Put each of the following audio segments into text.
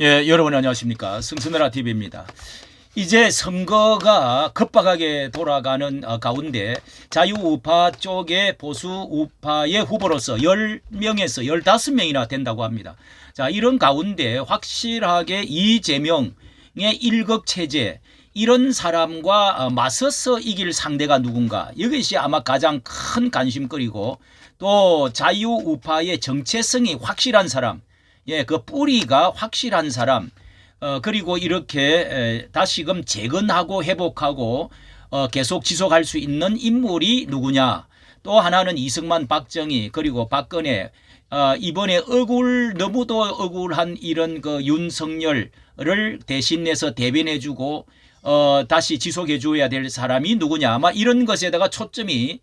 예, 여러분 안녕하십니까. 승수메라 TV입니다. 이제 선거가 급박하게 돌아가는 어, 가운데 자유우파 쪽의 보수우파의 후보로서 10명에서 15명이나 된다고 합니다. 자, 이런 가운데 확실하게 이재명의 일극체제 이런 사람과 어, 맞서서 이길 상대가 누군가 이것이 아마 가장 큰 관심거리고 또 자유우파의 정체성이 확실한 사람 예, 그 뿌리가 확실한 사람, 어, 그리고 이렇게 에, 다시금 재건하고 회복하고 어, 계속 지속할 수 있는 인물이 누구냐. 또 하나는 이승만, 박정희, 그리고 박근혜, 어, 이번에 억울, 너무도 억울한 이런 그 윤석열을 대신해서 대변해주고, 어, 다시 지속해줘야 될 사람이 누구냐. 아마 이런 것에다가 초점이 에,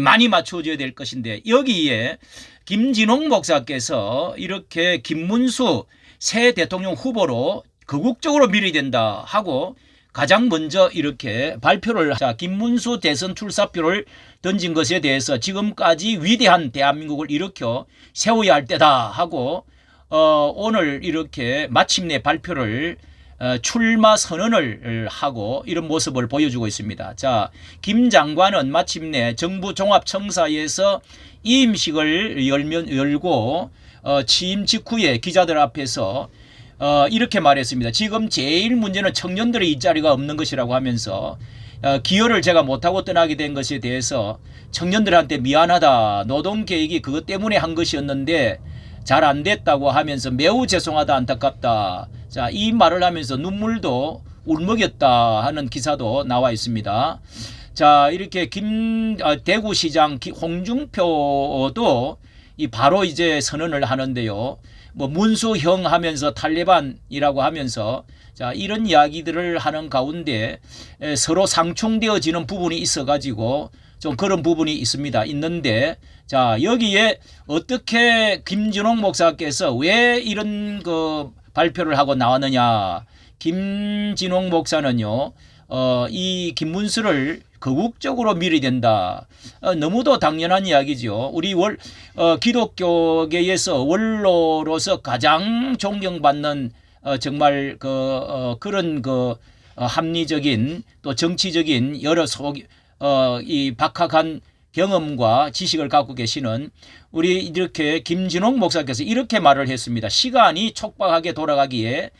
많이 맞춰져야 될 것인데 여기에 김진홍 목사께서 이렇게 김문수 새 대통령 후보로 극국적으로 밀어된다 하고 가장 먼저 이렇게 발표를 자 김문수 대선 출사표를 던진 것에 대해서 지금까지 위대한 대한민국을 일으켜 세워야 할 때다 하고 어, 오늘 이렇게 마침내 발표를 어, 출마 선언을 하고 이런 모습을 보여주고 있습니다. 자, 김 장관은 마침내 정부 종합청사에서 이임식을 열면 열고 어, 취임 직후에 기자들 앞에서 어, 이렇게 말했습니다. 지금 제일 문제는 청년들의 일자리가 없는 것이라고 하면서 어, 기여를 제가 못하고 떠나게 된 것에 대해서 청년들한테 미안하다. 노동 계획이 그것 때문에 한 것이었는데 잘 안 됐다고 하면서 매우 죄송하다 안타깝다. 자, 이 말을 하면서 눈물도 울먹였다 하는 기사도 나와 있습니다. 자, 이렇게 김 아, 대구시장 기- 홍준표도 이 바로 이제 선언을 하는데요. 뭐 문수형 하면서 탈레반이라고 하면서 자, 이런 이야기들을 하는 가운데 에, 서로 상충되어지는 부분이 있어 가지고 좀 그런 부분이 있습니다. 있는데 자, 여기에 어떻게 김준홍 목사께서 왜 이런 그 발표를 하고 나왔느냐. 김진홍 목사는요. 어, 이 김문수를 거국적으로 밀어야 된다. 어, 너무도 당연한 이야기죠. 우리 월, 어, 기독교계에서 원로로서 가장 존경받는 어, 정말 그, 어, 그런 그 어, 합리적인 또 정치적인 여러 속, 어, 이 박학한 경험과 지식을 갖고 계시는 우리 이렇게 김진홍 목사께서 이렇게 말을 했습니다. 시간이 촉박하게 돌아가기에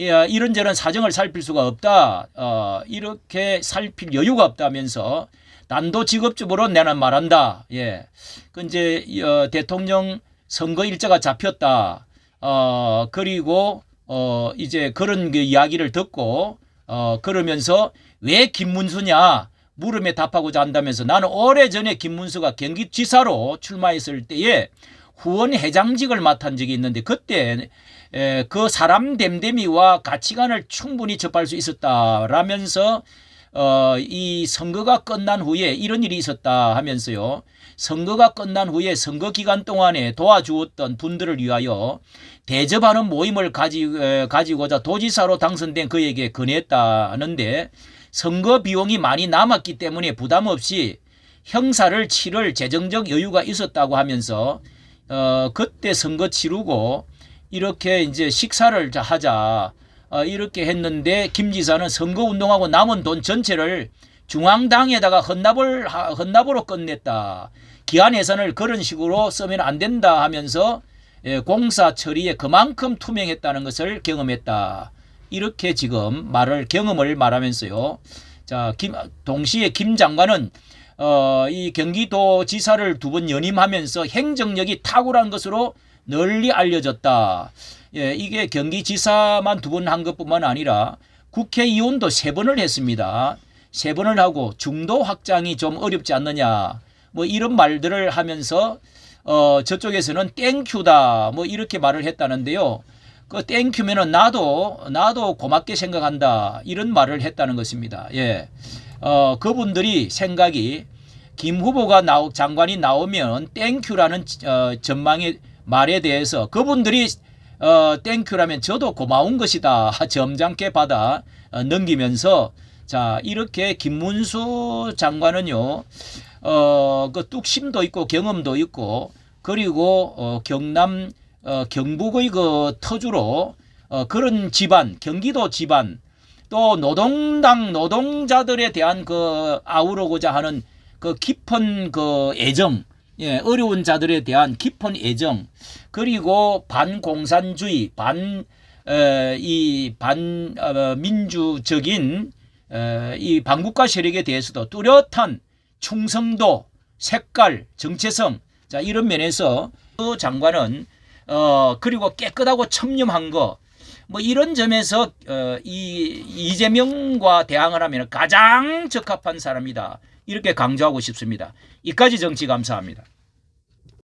예, 이런저런 사정을 살필 수가 없다. 어, 이렇게 살필 여유가 없다면서 난도 직업적으로 내는 말한다. 예. 그 이제 어, 대통령 선거 일자가 잡혔다. 어, 그리고 어, 이제 그런 그 이야기를 듣고 어, 그러면서 왜 김문수냐 물음에 답하고자 한다면서 나는 오래전에 김문수가 경기지사로 출마했을 때에 후원 회장직을 맡은 적이 있는데 그때 에, 그 사람 됨됨이와 가치관을 충분히 접할 수 있었다라면서 어, 이 선거가 끝난 후에 이런 일이 있었다 하면서요. 선거가 끝난 후에 선거 기간 동안에 도와주었던 분들을 위하여 대접하는 모임을 가지, 에, 가지고자 도지사로 당선된 그에게 건의했다는데 선거 비용이 많이 남았기 때문에 부담 없이 형사를 치를 재정적 여유가 있었다고 하면서 어, 그때 선거 치르고 이렇게 이제 식사를 자- 하자 어, 이렇게 했는데 김 지사는 선거 운동하고 남은 돈 전체를 중앙당에다가 헌납을 하- 헌납으로 끝냈다. 기한 예산을 그런 식으로 쓰면 안 된다 하면서 예, 공사 처리에 그만큼 투명했다는 것을 경험했다. 이렇게 지금 말을 경험을 말하면서요. 자, 김 동시에 김 장관은 어, 이 경기도 지사를 두 번 연임하면서 행정력이 탁월한 것으로 널리 알려졌다. 예, 이게 경기지사만 두 번 한 것뿐만 아니라 국회의원도 세 번을 했습니다. 세 번을 하고 중도 확장이 좀 어렵지 않느냐. 뭐 이런 말들을 하면서 어, 저쪽에서는 땡큐다. 뭐 이렇게 말을 했다는데요. 그 땡큐면은 나도 나도 고맙게 생각한다. 이런 말을 했다는 것입니다. 예. 어, 그분들이 생각이 김 후보가 나오, 장관이 나오면 땡큐라는 어, 전망의 말에 대해서 그분들이 어, 땡큐라면 저도 고마운 것이다. 점잖게 받아 어, 넘기면서 자, 이렇게 김문수 장관은요, 어, 그 뚝심도 있고 경험도 있고 그리고 어, 경남 어, 경북의 그 터주로 어, 그런 집안, 경기도 집안, 또 노동당 노동자들에 대한 그 아우르고자 하는 그 깊은 그 애정, 예, 어려운 자들에 대한 깊은 애정, 그리고 반공산주의, 반, 에, 이 반, 어, 민주적인 에, 이 반국가 세력에 대해서도 뚜렷한 충성도, 색깔, 정체성, 자, 이런 면에서 그 장관은 어, 그리고 깨끗하고 첨념한 거, 뭐 이런 점에서 어, 이 이재명과 대항을 하면 가장 적합한 사람이다. 이렇게 강조하고 싶습니다. 이까지 정치 감사합니다.